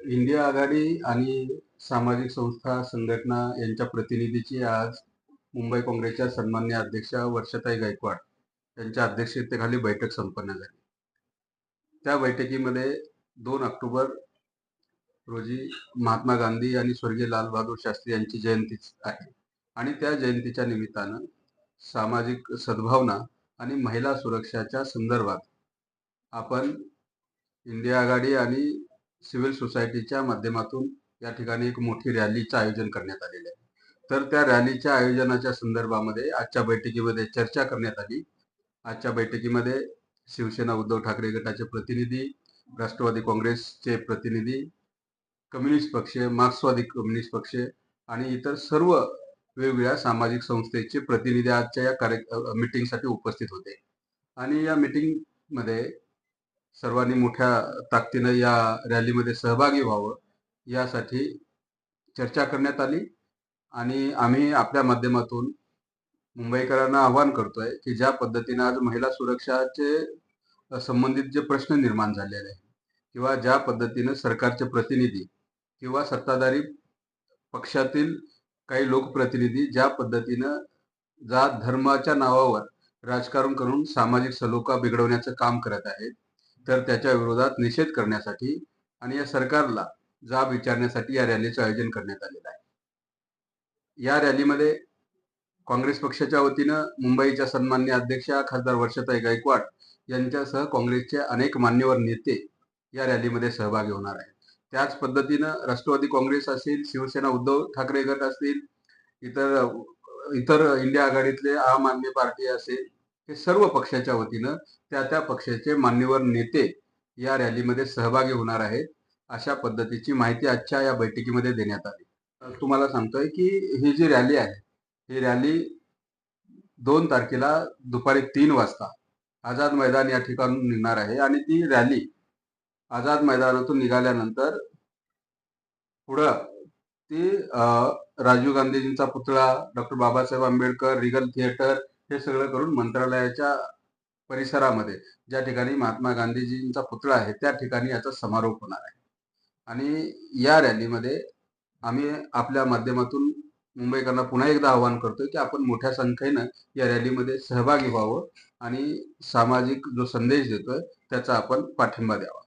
India आघाडी आणि सामाजिक संस्था संघटना यांच्या प्रतिनिधीची आज मुंबई काँग्रेसच्या सन्मान्य अध्यक्षा वर्षाताई गायकवाड यांच्या अध्यक्षतेखाली बैठक संपन्न झाली. त्या बैठकीमध्ये दोन ऑक्टोबर रोजी महात्मा गांधी आणि स्वर्गीय लालबहादूर शास्त्री यांची जयंतीच आहे आणि त्या जयंतीच्या निमित्तानं सामाजिक सद्भावना आणि महिला सुरक्षाच्या संदर्भात आपण इंडिया आघाडी आणि सिव्हिल सोसायटीच्या माध्यमातून या ठिकाणी एक मोठी रॅलीचं आयोजन करण्यात आलेलं आहे. तर त्या रॅलीच्या आयोजनाच्या संदर्भामध्ये आजच्या बैठकीमध्ये चर्चा करण्यात आली. आजच्या बैठकीमध्ये शिवसेना उद्धव ठाकरे गटाचे प्रतिनिधी राष्ट्रवादी काँग्रेसचे प्रतिनिधी कम्युनिस्ट पक्ष मार्क्सवादी कम्युनिस्ट पक्ष आणि इतर सर्व वेगवेगळ्या सामाजिक संस्थेचे प्रतिनिधी आजच्या या कार्य मिटिंगसाठी उपस्थित होते. आणि या मिटिंगमध्ये सर्वांनी मोठ्या ताकदीनं या रॅलीमध्ये सहभागी व्हावं यासाठी चर्चा करण्यात आली. आणि आम्ही आपल्या माध्यमातून मुंबईकरांना आवाहन करतोय की ज्या पद्धतीनं आज महिला सुरक्षाचे संबंधित जे प्रश्न निर्माण झालेले आहेत किंवा ज्या पद्धतीनं सरकारचे प्रतिनिधी किंवा सत्ताधारी पक्षातील काही लोकप्रतिनिधी ज्या पद्धतीनं जात धर्माच्या नावावर राजकारण करून सामाजिक सलोखा बिघडवण्याचं काम करत आहेत तर त्याच्या विरोधात निषेध करण्यासाठी आणि या सरकारला जाब विचारण्यासाठी या रॅलीचं आयोजन करण्यात आलेलं आहे. या रॅलीमध्ये काँग्रेस पक्षाच्या वतीनं मुंबईच्या सन्मान्य अध्यक्षा खासदार वर्षाताई गायकवाड यांच्यासह काँग्रेसचे अनेक मान्यवर नेते या रॅलीमध्ये सहभागी होणार आहेत. त्याच पद्धतीनं राष्ट्रवादी काँग्रेस असेल शिवसेना उद्धव ठाकरे गट असतील इतर इतर इंडिया आघाडीतले आम आदमी पार्टी असेल हे सर्व पक्षाच्या वतीनं त्या त्या पक्षाचे मान्यवर नेते या रॅलीमध्ये सहभागी होणार आहेत अशा पद्धतीची माहिती आजच्या या बैठकीमध्ये देण्यात आली. तुम्हाला सांगतोय की ही जी रॅली आहे ही रॅली दोन तारखेला दुपारी तीन वाजता आझाद मैदान या ठिकाणून निघणार आहे आणि ती रॅली आझाद मैदानातून निघाल्यानंतर पुढं ती राजीव गांधीजींचा पुतळा doctor Babasaheb Ambedkar Regal Theatre हे सगळं करून मंत्रालयाच्या परिसरामध्ये ज्या ठिकाणी महात्मा गांधीजींचा पुतळा आहे त्या ठिकाणी याचा समारोप होणार आहे. आणि या रॅलीमध्ये आम्ही आपल्या माध्यमातून मुंबईकरांना पुन्हा एकदा आवाहन करतोय की आपण मोठ्या संख्येनं या रॅलीमध्ये सहभागी व्हावं आणि सामाजिक जो संदेश देतोय त्याचा आपण पाठिंबा द्यावा.